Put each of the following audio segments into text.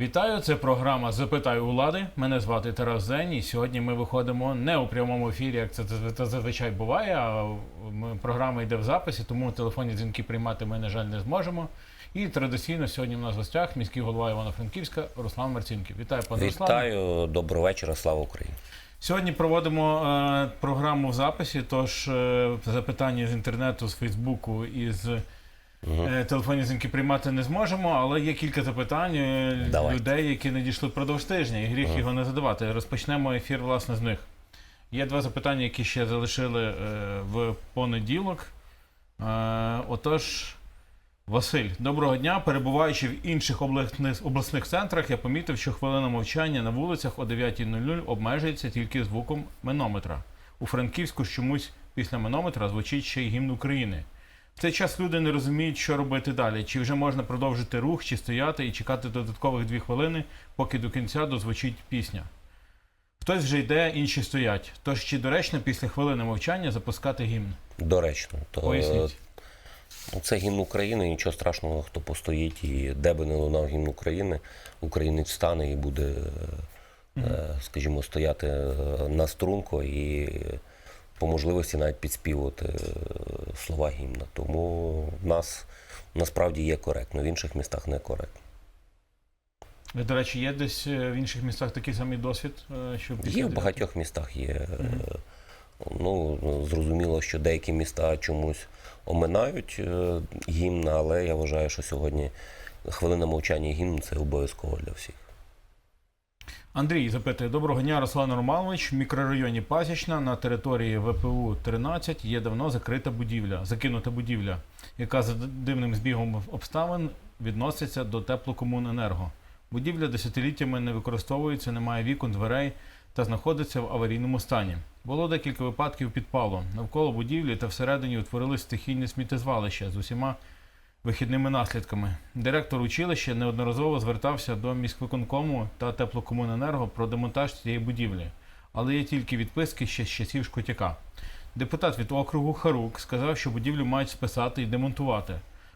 Вітаю, це програма Запитай у влади. Мене звати Тарас Зень. І сьогодні ми виходимо не у прямому ефірі, як це зазв- зазвичай буває. А програма йде в записі, тому телефонні дзвінки приймати ми, на жаль, не зможемо. І традиційно сьогодні у нас в гостях міський голова Івано-Франківська Руслан Марцінків. Вітаю, пане Руслане. Вітаю, доброго вечора, слава Україні. Сьогодні проводимо е, програму в записі. Тож е, запитання з інтернету, з Фейсбуку і з е, телефонні дзвінки приймати не зможемо, але є кілька запитань е, Давайте. людей, які надійшли впродовж тижня, і гріх його не задавати. Розпочнемо ефір власне з них. Є два запитання, які ще залишили е, в понеділок. Е, отож. Василь, доброго дня. Перебуваючи в інших обласних, обласних центрах, я помітив, що хвилина мовчання на вулицях о 9.00 обмежується тільки звуком менометра. У Франківську ж чомусь після менометра звучить ще й гімн України. В цей час люди не розуміють, що робити далі. Чи вже можна продовжити рух, чи стояти і чекати додаткових дві хвилини, поки до кінця дозвучить пісня. Хтось вже йде, інші стоять. Тож чи доречно після хвилини мовчання запускати гімн? Доречно, то Поясніть. ну, це гімн України, нічого страшного, хто постоїть і де би не лунав гімн України, українець встане і буде, е, скажімо, стояти е, на струнко і по можливості навіть підспівувати е, слова гімна. Тому в нас насправді є коректно, в інших містах не коректно. До речі, є десь е, в інших містах такий самий досвід, е, що Є в багатьох містах є. е, Ну, зрозуміло, що деякі міста чомусь оминають е, гімн, але я вважаю, що сьогодні хвилина мовчання гімн це обов'язково для всіх. Андрій запитує: Доброго дня, Руслан Романович. В мікрорайоні Пасічна на території ВПУ 13 є давно закрита будівля, закинута будівля, яка за дивним збігом обставин відноситься до теплокомуненерго. Будівля десятиліттями не використовується, немає вікон, дверей та знаходиться в аварійному стані. Було декілька випадків підпалу. Навколо будівлі та всередині утворились стихійні сміттєзвалища з усіма вихідними наслідками. Директор училища неодноразово звертався до міськвиконкому та теплокомуненерго про демонтаж цієї будівлі, але є тільки відписки ще з часів Шкотяка. Депутат від округу Харук сказав, що будівлю мають списати і демонтувати,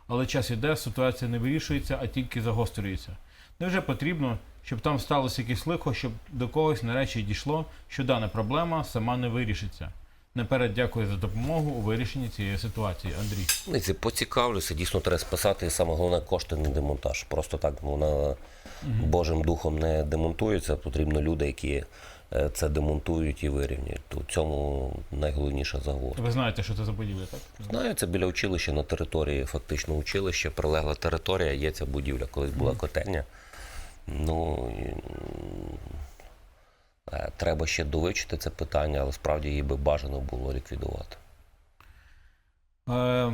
але час іде, ситуація не вирішується, а тільки загострюється. Невже потрібно, щоб там сталося якесь лихо, щоб до когось нарешті дійшло, що дана проблема сама не вирішиться? Наперед дякую за допомогу у вирішенні цієї ситуації, Андрій. Ну, це поцікавлюся, дійсно треба списати, і саме головне кошти не демонтаж. Просто так вона Божим духом не демонтується. Потрібно люди, які е, це демонтують і вирівнюють. В цьому найголовніша загвоздка. Ви знаєте, що це за будівля, так? Знаю, це біля училища на території, фактично училища, прилегла територія, є ця будівля. Колись була котельня. Ну і, треба ще довивчити це питання, але справді її би бажано було ліквідувати. Е,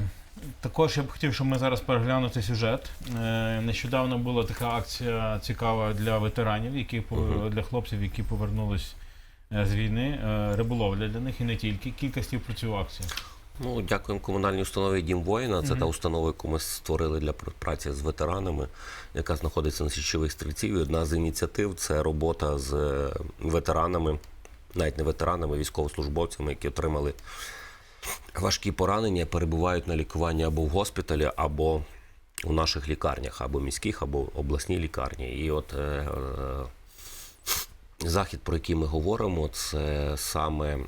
також я б хотів, щоб ми зараз переглянути сюжет. Е, нещодавно була така акція цікава для ветеранів, які пов- для хлопців, які повернулись е, з війни. Е, риболовля для них і не тільки. Кілька слів про цю акцію. Ну, дякуємо комунальній установі Дім воїна. Це та установа, яку ми створили для праці з ветеранами, яка знаходиться на січових стрільців. І одна з ініціатив це робота з е, ветеранами, навіть не ветеранами, військовослужбовцями, які отримали важкі поранення, перебувають на лікуванні або в госпіталі, або у наших лікарнях, або міських, або обласній лікарні. І от е, е, Захід, про який ми говоримо, це саме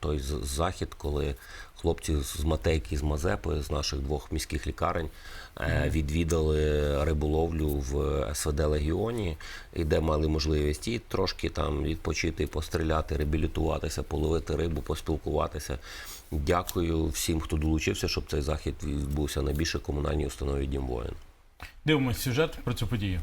той захід, коли хлопці з Матейки, з Мазепи, з наших двох міських лікарень е, відвідали риболовлю в СВД Легіоні, і де мали можливість і трошки там відпочити, постріляти, реабілітуватися, половити рибу, поспілкуватися. Дякую всім, хто долучився, щоб цей захід відбувся на більше комунальній установі Дім воїн. Дивимось сюжет про цю подію.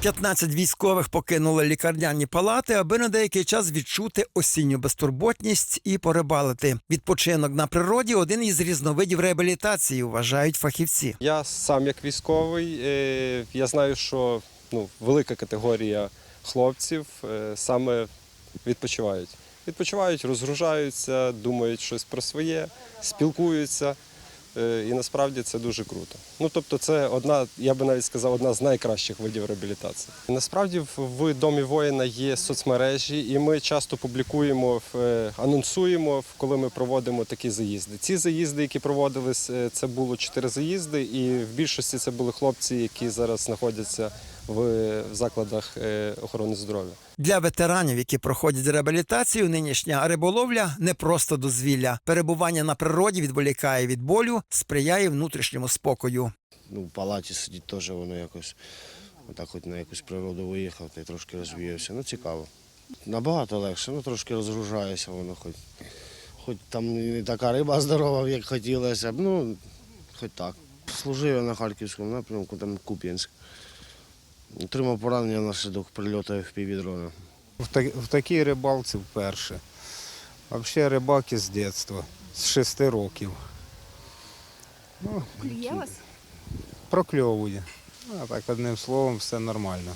15 військових покинули лікарняні палати, аби на деякий час відчути осінню безтурботність і порибалити. Відпочинок на природі один із різновидів реабілітації, вважають фахівці. Я сам як військовий, е, я знаю, що ну, велика категорія хлопців е, саме відпочивають. Відпочивають, розгружаються, думають щось про своє, спілкуються. Е, і насправді це дуже круто. Ну тобто, це одна, я би навіть сказав, одна з найкращих видів реабілітації. Насправді в, домі воїна є соцмережі, і ми часто публікуємо, е, анонсуємо, коли ми проводимо такі заїзди. Ці заїзди, які проводились, е, це було чотири заїзди, і в більшості це були хлопці, які зараз знаходяться в, в закладах е, охорони здоров'я. Для ветеранів, які проходять реабілітацію, нинішня риболовля не просто дозвілля. Перебування на природі відволікає від болю, сприяє внутрішньому спокою. ну, в палаті сидіти теж воно якось, отак хоч на якусь природу виїхав та й трошки розвіявся. Ну, цікаво. Набагато легше, ну трошки розгружаєшся воно, хоч, хоч там не така риба здорова, як хотілося б, ну, хоч так. Служив я на Харківському напрямку, там Куп'янськ. Отримав поранення внаслідок прильоту FPV-дрона. В, та- в такій рибалці вперше. Взагалі рибаки з дитинства, з шести років. Ну, Клює вас? прокльовує. А так, одним словом, все нормально.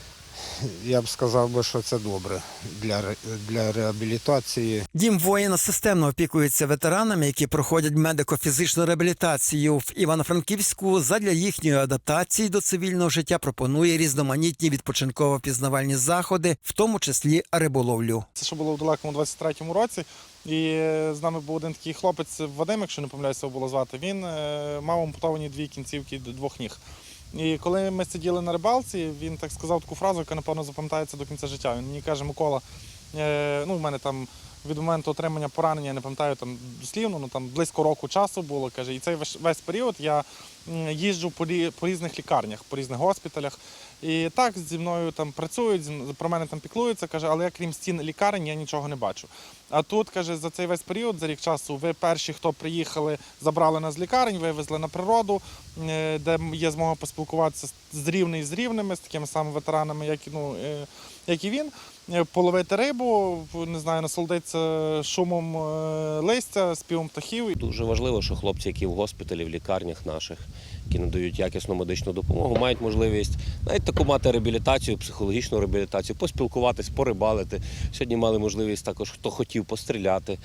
Я б сказав би, що це добре для, для реабілітації. Дім воїна системно опікується ветеранами, які проходять медико-фізичну реабілітацію в Івано-Франківську. Задля їхньої адаптації до цивільного життя пропонує різноманітні відпочинково-пізнавальні заходи, в тому числі риболовлю. Це ще було в далекому 23-му році. І е, з нами був один такий хлопець Вадим, якщо не помиляюся, його було звати. Він е, мав ампутовані дві кінцівки двох ніг. І коли ми сиділи на рибалці, він так сказав таку фразу, яка, напевно, запам'ятається до кінця життя. Він мені каже, Микола, е, ну, в мене там від моменту отримання поранення, я не пам'ятаю там дослівно, ну там близько року часу було. каже, і цей весь, період я їжджу по різних лікарнях, по різних госпіталях. І так зі мною там працюють, про мене там піклуються, каже, але я крім стін лікарень я нічого не бачу. А тут каже, за цей весь період, за рік часу, ви перші, хто приїхали, забрали нас з лікарень, вивезли на природу, е, де є змога поспілкуватися з- рівний з рівними, з такими самими ветеранами, як, ну, е, як і він. Е, Половити рибу, не знаю, насолодитися шумом е, листя, співом птахів. Дуже важливо, що хлопці, які в госпіталі, в лікарнях наших, які надають якісну медичну допомогу, мають можливість навіть таку мати реабілітацію, психологічну реабілітацію, поспілкуватись, порибалити. Сьогодні мали можливість також, хто хотів постріляти.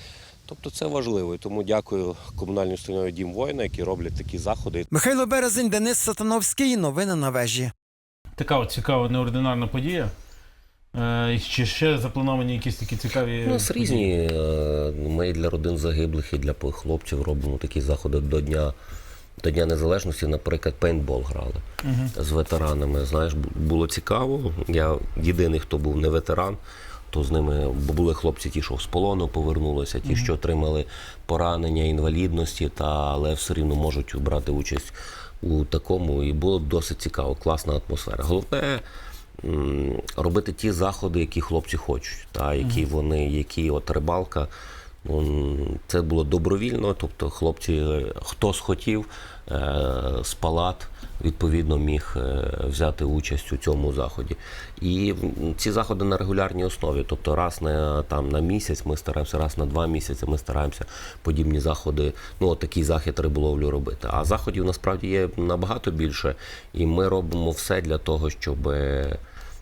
Тобто це важливо. І тому дякую комунальній установі Дім воїна, які роблять такі заходи. Михайло Березень, Денис Сатановський. Новини на вежі. Така от цікава неординарна подія. Е, Чи ще заплановані якісь такі цікаві. У нас різні. е, Ми і для родин загиблих, і для хлопців робимо такі заходи до Дня, до Дня Незалежності, наприклад, пейнтбол грали з ветеранами. Знаєш, було цікаво. Я єдиний, хто був не ветеран, то з ними були хлопці, ті, що з полону повернулися, ті, що отримали поранення, інвалідності, та але все рівно можуть брати участь у такому. І було досить цікаво, класна атмосфера. Головне. Робити ті заходи, які хлопці хочуть, та які вони, які от рибалка. Це було добровільно, тобто хлопці, е, хто схотів е, з палат, відповідно міг е, взяти участь у цьому заході. І ці заходи на регулярній основі, тобто раз на там на місяць, ми стараємося, раз на два місяці, ми стараємося подібні заходи, ну такий захід риболовлю робити. А заходів насправді є набагато більше, і ми робимо все для того, щоб.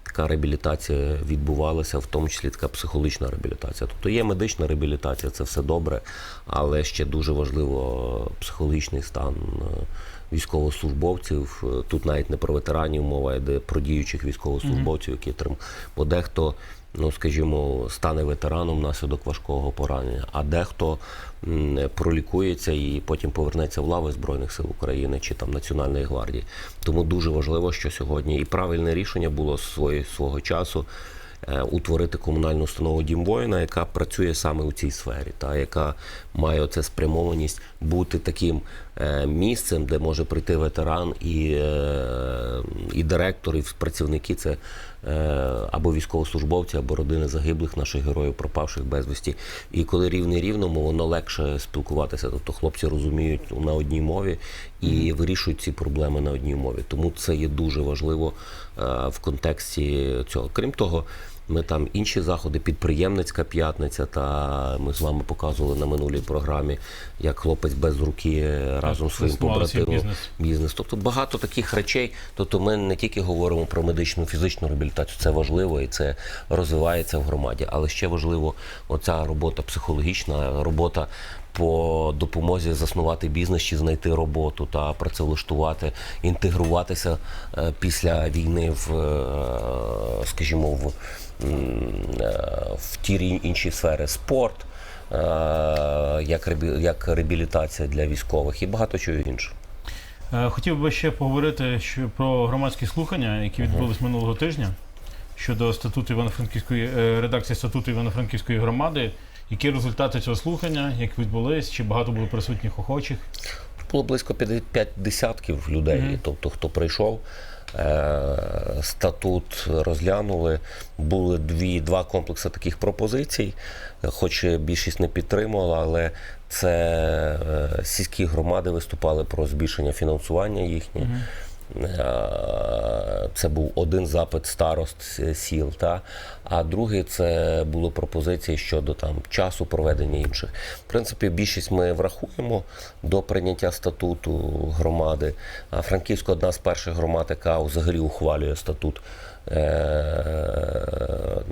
Така реабілітація відбувалася, в тому числі така психологічна реабілітація. Тобто є медична реабілітація, це все добре, але ще дуже важливо психологічний стан е, військовослужбовців. Е, Тут навіть не про ветеранів мова йде про діючих військовослужбовців, які. Бо дехто, ну скажімо, стане ветераном внаслідок важкого поранення, а дехто пролікується і потім повернеться в лави Збройних сил України чи там Національної гвардії. Тому дуже важливо, що сьогодні і правильне рішення було свої, свого часу. Е, Утворити комунальну установу Дім воїна, яка працює саме у цій сфері, та яка має оце спрямованість бути таким е, місцем, де може прийти ветеран і, е, і директор, і працівники це або військовослужбовці, або родини загиблих наших героїв, пропавших безвісті. І коли рівний рівному, воно легше спілкуватися. Тобто хлопці розуміють на одній мові і вирішують ці проблеми на одній мові. Тому це є дуже важливо в контексті цього. Крім того. Ми там інші заходи, підприємницька п'ятниця. Та ми з вами показували на минулій програмі, як хлопець без руки разом з своїм побратимом бізнес. бізнес. Тобто багато таких речей. Тобто ми не тільки говоримо про медичну фізичну реабілітацію, це важливо і це розвивається в громаді, але ще важливо оця робота психологічна, робота по допомозі заснувати бізнес чи знайти роботу та працевлаштувати, інтегруватися е, після війни в, е, скажімо, в, е, в ті інші сфери спорт, як, як реабілітація для військових і багато чого іншого. Хотів би ще поговорити про громадські слухання, які відбулись минулого тижня щодо статуту Івано-Франківської редакції статуту Івано-Франківської громади. Які результати цього слухання, як відбулись, чи багато було присутніх охочих? Було близько 5 десятків людей, Мгм. тобто хто прийшов. е, Статут розглянули. Були дві, два комплекси таких пропозицій, хоч більшість не підтримувала, але це е, сільські громади виступали про збільшення фінансування їхнє. Е, Це був один запит старост сіл, та? а другий це були пропозиції щодо там, часу проведення інших. В принципі, більшість ми врахуємо до прийняття статуту громади. Франківська одна з перших громад, яка взагалі ухвалює статут. е,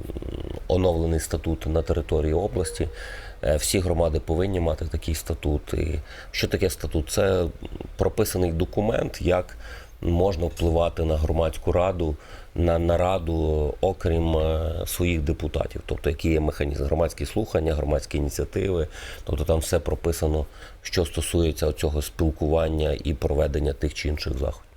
Оновлений статут на території області. Е, Всі громади повинні мати такий статут. І що таке статут? Це прописаний документ, як можна впливати на громадську раду, на нараду, окрім е, своїх депутатів. Тобто, який є механізм громадські слухання, громадські ініціативи. Тобто там все прописано, що стосується цього спілкування і проведення тих чи інших заходів.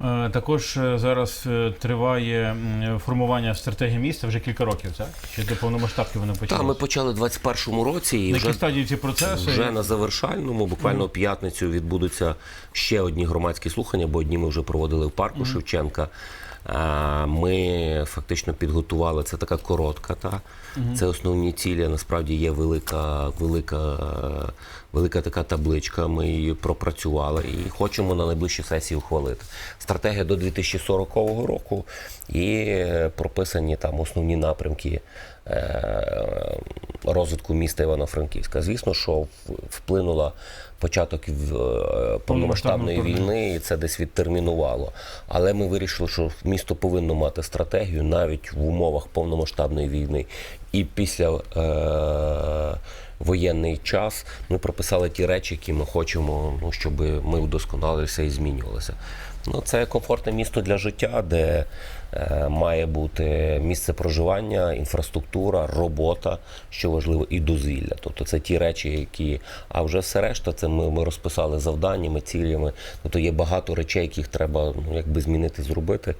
Е, Також е, зараз е, триває формування стратегії міста вже кілька років, так? Чи до повномасштабки вони почали? Та ми почали в 21-му році і На вже стадії ці процеси? Вже на завершальному, буквально в п'ятницю відбудуться ще одні громадські слухання, бо одні ми вже проводили в парку Шевченка. Ми фактично підготували це така коротка. Та це основні цілі. Насправді є велика, велика, велика така табличка. Ми її пропрацювали і хочемо на найближчій сесії ухвалити. Стратегія до 2040 року і е, прописані там основні напрямки е, розвитку міста Івано-Франківська. Звісно, що вплинула початок е, повномасштабної війни, і це десь відтермінувало. Але ми вирішили, що місто повинно мати стратегію навіть в умовах повномасштабної війни. І після е, воєнний час ми прописали ті речі, які ми хочемо, ну, щоб ми вдосконалилися і змінювалися. Ну, це комфортне місто для життя, де е, має бути місце проживання, інфраструктура, робота, що важливо, і дозвілля. Тобто це ті речі, які. А вже все решта, це ми, ми розписали завданнями, цілями. Тобто є багато речей, яких треба ну, якби змінити, зробити.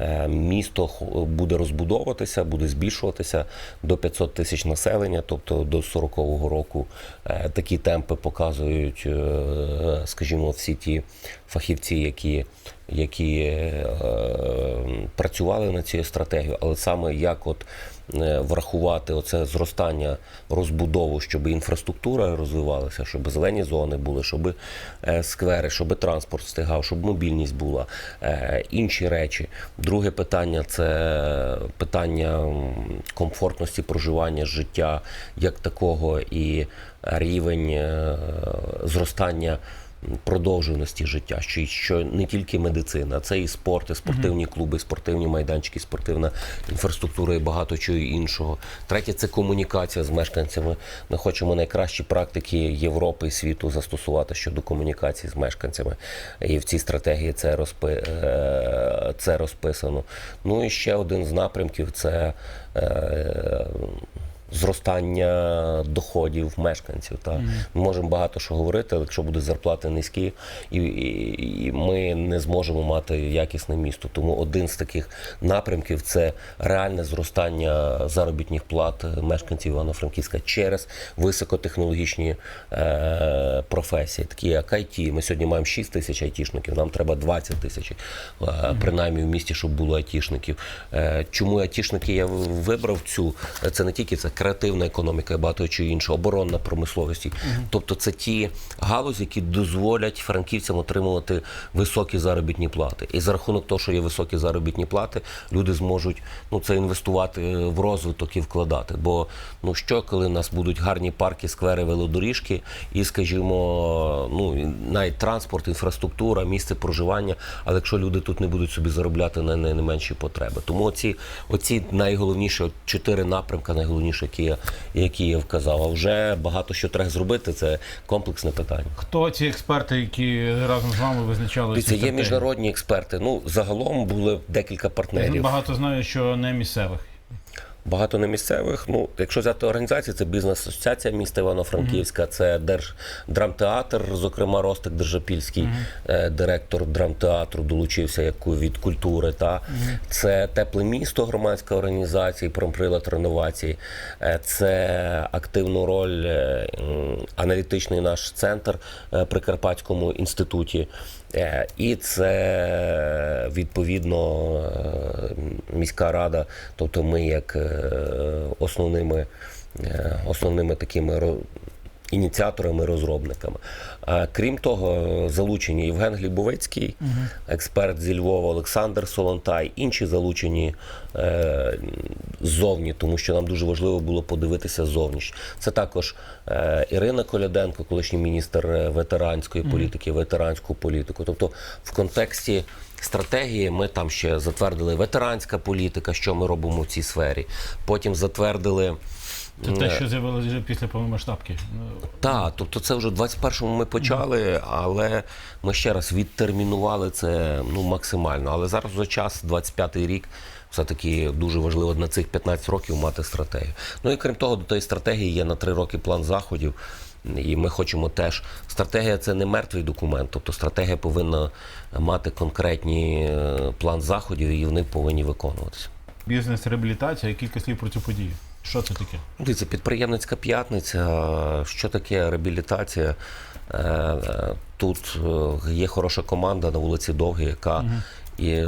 Е, Місто буде розбудовуватися, буде збільшуватися до 500 тисяч населення, тобто до 40-го року. Е, такі темпи показують, е, скажімо, всі ті фахівці, які, які працювали над цією стратегією, але саме як от врахувати оце зростання розбудову, щоб інфраструктура розвивалася, щоб зелені зони були, щоб е, сквери, щоб транспорт встигав, щоб мобільність була, е, інші речі. Друге питання це питання комфортності проживання життя як такого і рівень е, зростання продовженості життя, що, що не тільки медицина, це і спорт, і спортивні клуби, і спортивні майданчики, і спортивна інфраструктура і багато чого іншого. Третє це комунікація з мешканцями. Ми хочемо найкращі практики Європи і світу застосувати щодо комунікації з мешканцями. І в цій стратегії це, розпи... е, це розписано. Ну і ще один з напрямків це. Зростання доходів мешканців. Та ми можемо багато що говорити, але якщо будуть зарплати низькі, і, і, і ми не зможемо мати якісне місто. Тому один з таких напрямків це реальне зростання заробітних плат мешканців Івано-Франківська через високотехнологічні е, професії, такі як IT. Ми сьогодні маємо 6 тисяч айтішників, нам треба 20 тисяч, е, принаймні в місті, щоб було айтішників. Е, чому айтішники я вибрав цю? Це не тільки це креативна економіка і багато чого іншого, оборонна промисловість. Тобто це ті галузі, які дозволять франківцям отримувати високі заробітні плати. І за рахунок того, що є високі заробітні плати, люди зможуть ну це інвестувати в розвиток і вкладати. Бо ну що, коли у нас будуть гарні парки, сквери, велодоріжки, і скажімо, ну навіть транспорт, інфраструктура, місце проживання. Але якщо люди тут не будуть собі заробляти на не менші потреби, тому оці, оці найголовніші чотири напрямки, найголовніші, які я, які я вказав. А вже багато що треба зробити. Це комплексне питання. Хто ці експерти, які разом з вами визначали це? є міжнародні експерти. Ну загалом були декілька партнерів. Багато знаю, що не місцевих. Багато не місцевих. Ну, якщо взяти організації, це бізнес-асоціація міста Івано-Франківська, це Держдрамтеатр, зокрема Ростик Держапільський, е, директор драмтеатру, долучився як від культури. Та це тепле місто, громадська організація, промприлад реновації. Е, Це активну роль е, аналітичний наш центр е, при Карпатському інституті. Е, І це відповідно е, міська рада, тобто ми як е, основними, основними такими ініціаторами, розробниками. А крім того, залучені Євген Глібовицький, експерт зі Львова, Олександр Солонтай, інші залучені е, ззовні, тому що нам дуже важливо було подивитися зовні. Це також е, Ірина Коляденко, колишній міністр е, ветеранської політики, ветеранську політику. Тобто в контексті. Стратегії ми там ще затвердили ветеранська політика, що ми робимо в цій сфері. Потім затвердили Це е, те, що з'явилося вже після повномасштабки. Ну, так, тобто це вже в 21-му ми почали, але ми ще раз відтермінували це ну, максимально. Але зараз вже час, 25-й рік, все-таки дуже важливо на цих 15 років мати стратегію. Ну і крім того, до тієї стратегії є на 3 роки план заходів. І ми хочемо теж. Стратегія це не мертвий документ, тобто стратегія повинна мати конкретні е, план заходів, і вони повинні виконуватися. Бізнес, реабілітація і кілька слів про цю подію. Що це таке? Дивіться, підприємницька п'ятниця. Що таке реабілітація? Е, е, Тут е, є хороша команда на вулиці Довгій, яка і,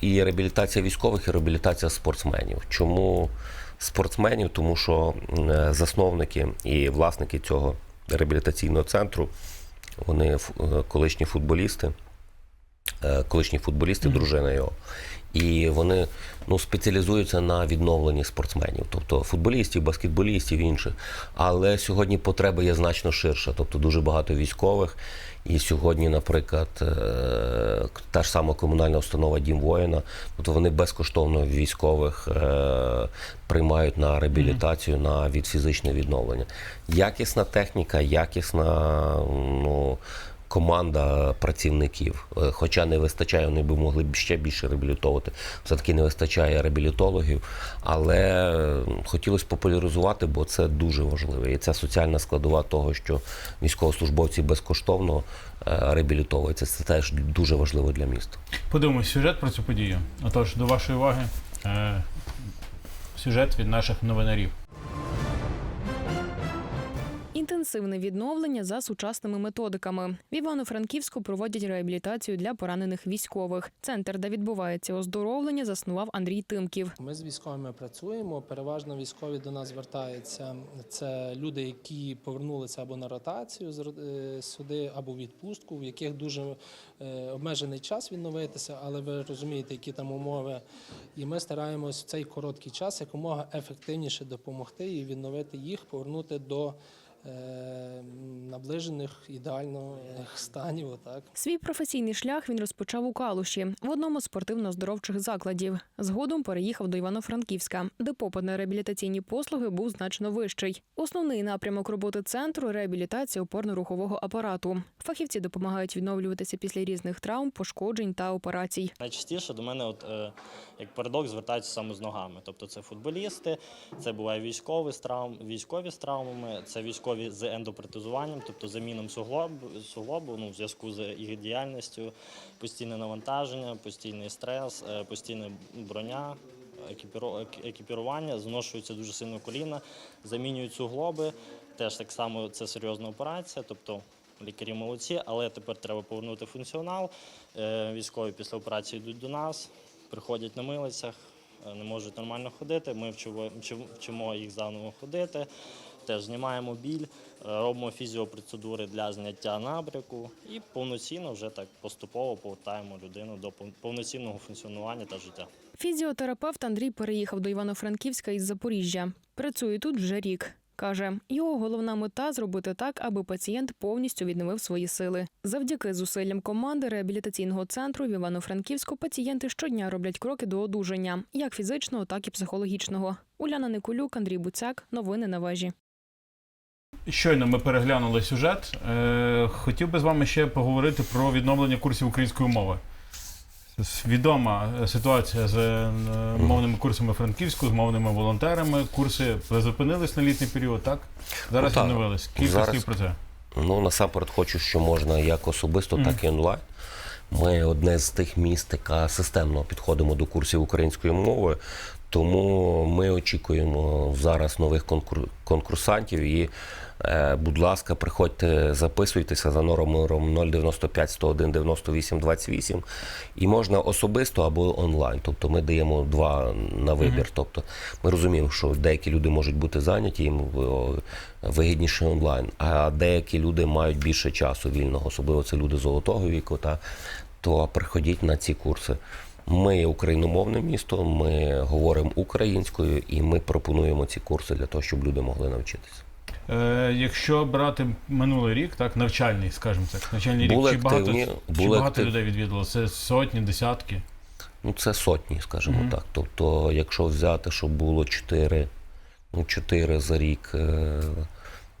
і реабілітація військових, і реабілітація спортсменів. Чому спортсменів? Тому що засновники і власники цього реабілітаційного центру, вони колишні футболісти колишні футболісти, дружина його. І вони ну, спеціалізуються на відновленні спортсменів, тобто футболістів, баскетболістів інших. Але сьогодні потреба є значно ширша, тобто дуже багато військових. І сьогодні, наприклад, е, та ж сама комунальна установа Дім воїна, тобто вони безкоштовно військових е, приймають на реабілітацію, на від фізичне відновлення. Якісна техніка, якісна ну, команда працівників. Е, Хоча не вистачає, вони би могли б ще більше реабілітовувати. Все-таки не вистачає реабілітологів, але е, хотілося популяризувати, бо це дуже важливо. І це соціальна складова того, що військовослужбовці безкоштовно е, реабілітовуються. Це теж дуже важливо для міста. Подивимось сюжет про цю подію. Отож, до вашої уваги сюжет від наших новинарів. Інтенсивне відновлення за сучасними методиками. В Івано-Франківську проводять реабілітацію для поранених військових. Центр, де відбувається оздоровлення, заснував Андрій Тимків. Ми з військовими працюємо. Переважно військові до нас звертаються. Це люди, які повернулися або на ротацію е, сюди, або в відпустку, в яких дуже е, обмежений час відновитися, але ви розумієте, які там умови. І ми стараємось в цей короткий час якомога ефективніше допомогти і відновити їх, повернути до наближених ідеальних станів. Отак. Свій професійний шлях він розпочав у Калуші в одному з спортивно-здоровчих закладів. Згодом переїхав до Івано-Франківська, де попит на реабілітаційні послуги був значно вищий. Основний напрямок роботи центру реабілітація опорно-рухового апарату. Фахівці допомагають відновлюватися після різних травм, пошкоджень та операцій. Найчастіше до мене, от, е, як парадокс, звертаються саме з ногами. Тобто це футболісти, це буває військові з травм, військові з травмами, це військові з ендопротезуванням, тобто заміном суглобу, суглобу ну, в зв'язку з їх діяльністю, постійне навантаження, постійний стрес, е, постійна броня. Екіпірування, зношуються дуже сильно коліна, замінюють суглоби. Теж так само це серйозна операція. Тобто лікарі молодці, але тепер треба повернути функціонал. Е, Військові після операції йдуть до нас, приходять на милицях, е, не можуть нормально ходити. Ми вчимо їх заново ходити. Теж знімаємо біль, е, робимо фізіопроцедури для зняття набряку і повноцінно вже так поступово повертаємо людину до повноцінного функціонування та життя. Фізіотерапевт Андрій переїхав до Івано-Франківська із Запоріжжя. Працює тут вже рік. Каже, його головна мета зробити так, аби пацієнт повністю відновив свої сили. Завдяки зусиллям команди реабілітаційного центру в Івано-Франківську пацієнти щодня роблять кроки до одужання, як фізичного, так і психологічного. Уляна Никулюк, Андрій Буцяк. Новини на вежі. Щойно ми переглянули сюжет. Е, хотів би з вами ще поговорити про відновлення курсів української мови. Відома ситуація з е, мовними курсами Франківську, з мовними волонтерами. Курси призупинились на літній період, так? Зараз Ну, так. відновились. Кілька Зараз- слів про це. Ну, насамперед хочу, що можна як особисто, так і онлайн. Ми одне з тих міст, яка системно підходимо до курсів української мови. Тому ми очікуємо зараз нових конкур- конкурсантів. І, будь ласка, приходьте, записуйтеся за номером 095 101 98 28. І можна особисто або онлайн. Тобто ми даємо два на вибір. Тобто ми розуміємо, що деякі люди можуть бути зайняті, їм вигідніше онлайн, а деякі люди мають більше часу вільного, особливо це люди золотого віку. Та, то приходіть на ці курси. Ми україномовне місто, ми говоримо українською і ми пропонуємо ці курси для того, щоб люди могли навчитися. Е, якщо брати минулий рік, так, навчальний, скажімо так, навчальний Були рік, чи багато, активні, чи багато актив- людей відвідало? Це сотні, десятки. Ну, це сотні, скажімо Мгм. так. Тобто, якщо взяти, щоб було 4, ну, 4 за рік е,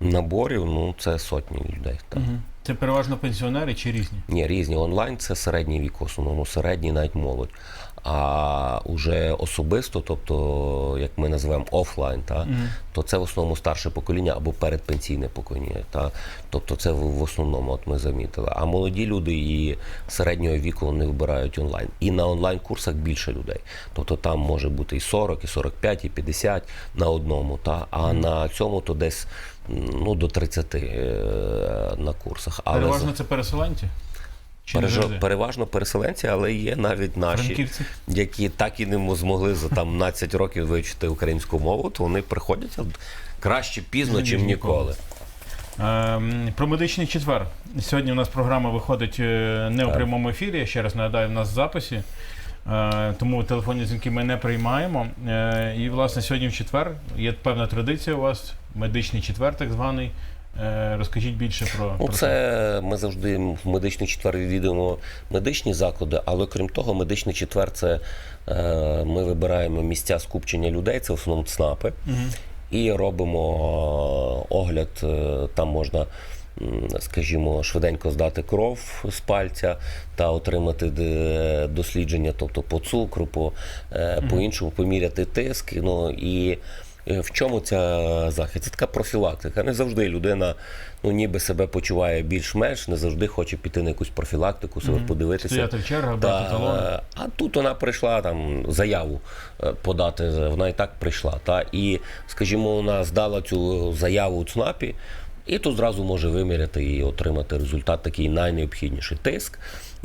наборів, ну це сотні людей. Так. Угу. Це переважно пенсіонери чи різні? Ні, різні онлайн це середній вік, в основному середній, навіть молодь. А уже особисто, тобто, як ми називаємо офлайн, та, Мгм. то це в основному старше покоління або передпенсійне покоління. Та, тобто це в, основному от ми замітили. А молоді люди і середнього віку вони вибирають онлайн. І на онлайн-курсах більше людей. Тобто там може бути і 40, і 45, і 50 на одному. Та, а на цьому то десь ну, до 30 е, на курсах. Але Переважно це переселенці? Чи не переважно переселенці, але є навіть наші, Франківці? які так і не змогли за там 12 років вивчити українську мову, то вони приходять краще пізно, Ніж ніколи. ніколи. Ем, Про медичний четвер. Сьогодні у нас програма виходить е, не у прямому ефірі. Я ще раз нагадаю, в нас в записі. Е, Тому телефонні дзвінки ми не приймаємо. Е, І, власне, сьогодні в четвер є певна традиція у вас, медичний четвер, так званий. Е, Розкажіть більше про, Ну, про це ми завжди в медичний четвер відвідуємо медичні заклади, але крім того, медичний четвер це е, ми вибираємо місця скупчення людей, це в основному ЦНАПи, Мгм. і робимо е, огляд. Там можна, скажімо, швиденько здати кров з пальця та отримати дослідження, тобто по цукру, по, по іншому, поміряти тиск. Ну і в чому ця захист? Це така профілактика. Не завжди людина ну, ніби себе почуває більш-менш, не завжди хоче піти на якусь профілактику, себе Мгм. подивитися. Стояти в чергах, брати талони. Та, а тут вона прийшла там заяву е, подати, вона і так прийшла. Та, і, скажімо, вона здала цю заяву у ЦНАПі, і тут зразу може виміряти і отримати результат такий найнеобхідніший тиск,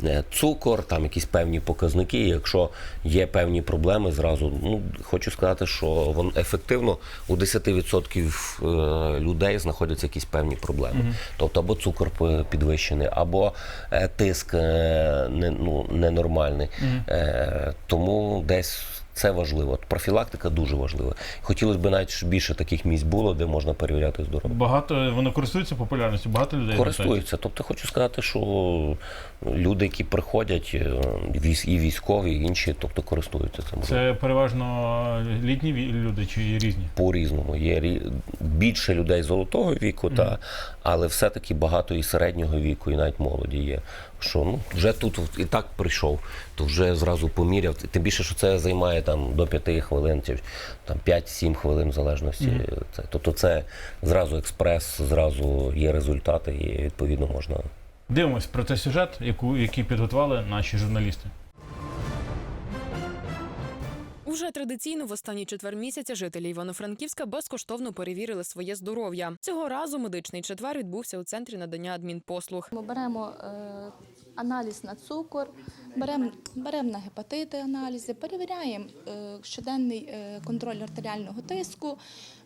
е, цукор, там якісь певні показники. І Якщо є певні проблеми, зразу ну хочу сказати, що вон ефективно у 10% е, людей знаходяться якісь певні проблеми. Тобто або цукор підвищений, або е, тиск не, ну, ненормальний. Е, тому десь. Це важливо. Профілактика дуже важлива. Хотілося б навіть щоб більше таких місць було, де можна перевіряти здоров'я. Багато воно користується популярністю, багато людей Користуються. Тобто хочу сказати, що люди, які приходять, е, і військові, і інші, тобто користуються цим. Це переважно літні люди чи різні? По-різному. Є більше людей золотого віку, та, але все-таки багато і середнього віку, і навіть молоді є. Що ну, вже тут і так прийшов, то вже зразу поміряв. Тим більше, що це займає там до 5 хвилин, чи там 5-7 хвилин в залежності. Це, тобто це зразу експрес, зразу є результати, і відповідно можна. Дивимось про цей сюжет, яку, який підготували наші журналісти. Уже традиційно в останній четвер місяця жителі Івано-Франківська безкоштовно перевірили своє здоров'я. Цього разу медичний четвер відбувся у центрі надання адмінпослуг. Ми беремо е, аналіз на цукор, беремо берем на гепатити аналізи, перевіряємо е, щоденний е, контроль артеріального тиску,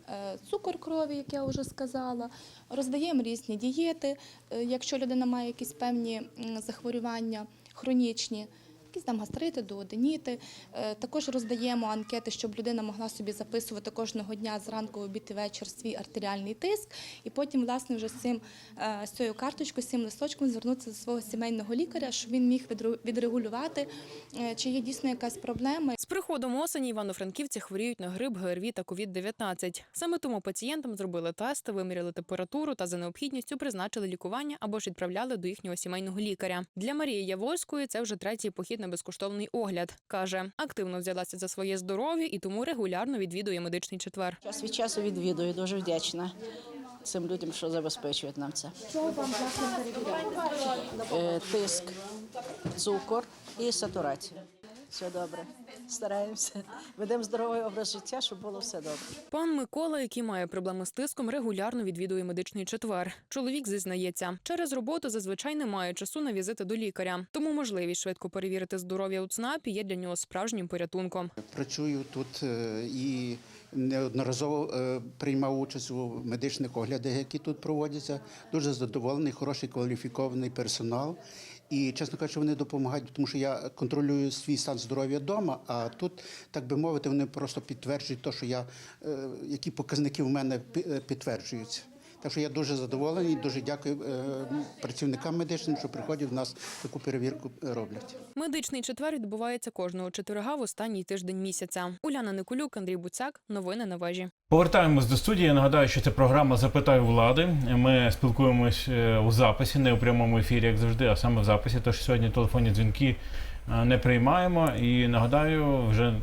е, цукор крові, як я вже сказала, роздаємо різні дієти. Е, якщо людина має якісь певні захворювання хронічні, якісь там гастрити, дуоденіти. Е, Також роздаємо анкети, щоб людина могла собі записувати кожного дня зранку, обід і вечір свій артеріальний тиск, і потім, власне, вже з цим е, з цією карточкою, з цим листочком звернутися до свого сімейного лікаря, щоб він міг відрегулювати, е, чи є дійсно якась проблема. З приходом осені івано-франківці хворіють на грип, ГРВІ та COVID-19. Саме тому пацієнтам зробили тести, виміряли температуру та за необхідністю призначили лікування або ж відправляли до їхнього сімейного лікаря. Для Марії Яворської це вже третій похід на безкоштовний огляд. каже, активно взялася за своє здоров'я і тому регулярно відвідує медичний четвер. Час від часу відвідую, дуже вдячна цим людям, що забезпечують нам це. Е, Тиск, цукор і сатурація. Все добре. Стараємося. Ведемо здоровий образ життя, щоб було все добре. Пан Микола, який має проблеми з тиском, регулярно відвідує медичний четвер. Чоловік зізнається, через роботу зазвичай немає часу на візити до лікаря, тому можливість швидко перевірити здоров'я у ЦНАПі є для нього справжнім порятунком. Працюю тут е, і неодноразово е, приймав участь у медичних оглядах, які тут проводяться. Дуже задоволений, хороший кваліфікований персонал. І, чесно кажучи, вони допомагають, тому що я контролюю свій стан здоров'я вдома, а тут, так би мовити, вони просто підтверджують те, що я, е, які показники в мене е, підтверджуються. Так що я дуже задоволений, дуже дякую е, працівникам медичним, що приходять в нас таку перевірку роблять. Медичний четвер відбувається кожного четверга в останній тиждень місяця. Уляна Николюк, Андрій Буцяк. Новини на вежі. Повертаємось до студії. Я нагадаю, що це програма Запитай влади. Ми спілкуємось е, у записі, не у прямому ефірі, як завжди, а саме в записі. Тож сьогодні телефонні дзвінки не приймаємо. І нагадаю, вже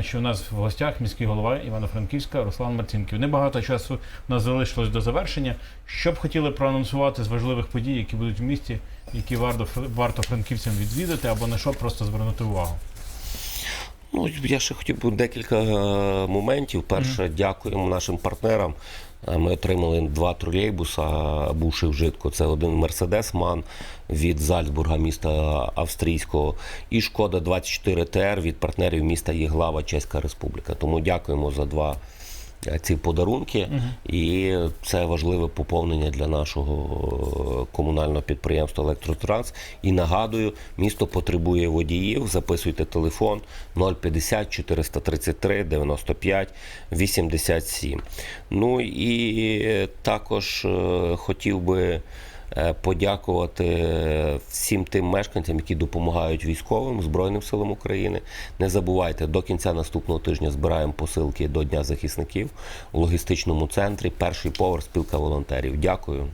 що у нас в гостях міський голова Івано-Франківська Руслан Марцінків. Небагато часу у нас залишилось до завершення. Що б хотіли проанонсувати з важливих подій, які будуть в місті, які варто варто франківцям відвідати, або на що просто звернути увагу. Ну, я ще хотів би декілька е, моментів. Перше, дякуємо нашим партнерам. Е, Ми отримали два тролейбуса, бувши вжитку. Це один Мерседес Ман від Зальцбурга, міста австрійського, і Шкода 24 ТР від партнерів міста Єглава, Чеська Республіка. Тому дякуємо за два ці подарунки. І це важливе поповнення для нашого е, комунального підприємства Електротранс. І нагадую, місто потребує водіїв. Записуйте телефон 050 433 95 87. Ну і також е, хотів би подякувати всім тим мешканцям, які допомагають військовим Збройним силам України. Не забувайте, до кінця наступного тижня збираємо посилки до Дня захисників у логістичному центрі. Перший поверх спілка волонтерів. Дякую.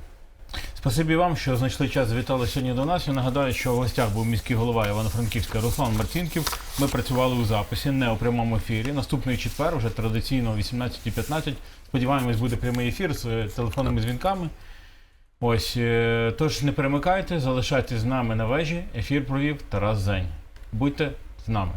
Спасибі вам, що знайшли час, завітали сьогодні до нас. Я нагадаю, що в гостях був міський голова Івано-Франківська Руслан Марцінків. Ми працювали у записі, не у прямому ефірі. Наступний четвер, вже традиційно о 18.15. Сподіваємось, буде прямий ефір з е, телефонними дзвінками. Ось, е, тож не перемикайте, залишайтесь з нами на вежі. Ефір провів Тарас Зень. Будьте з нами.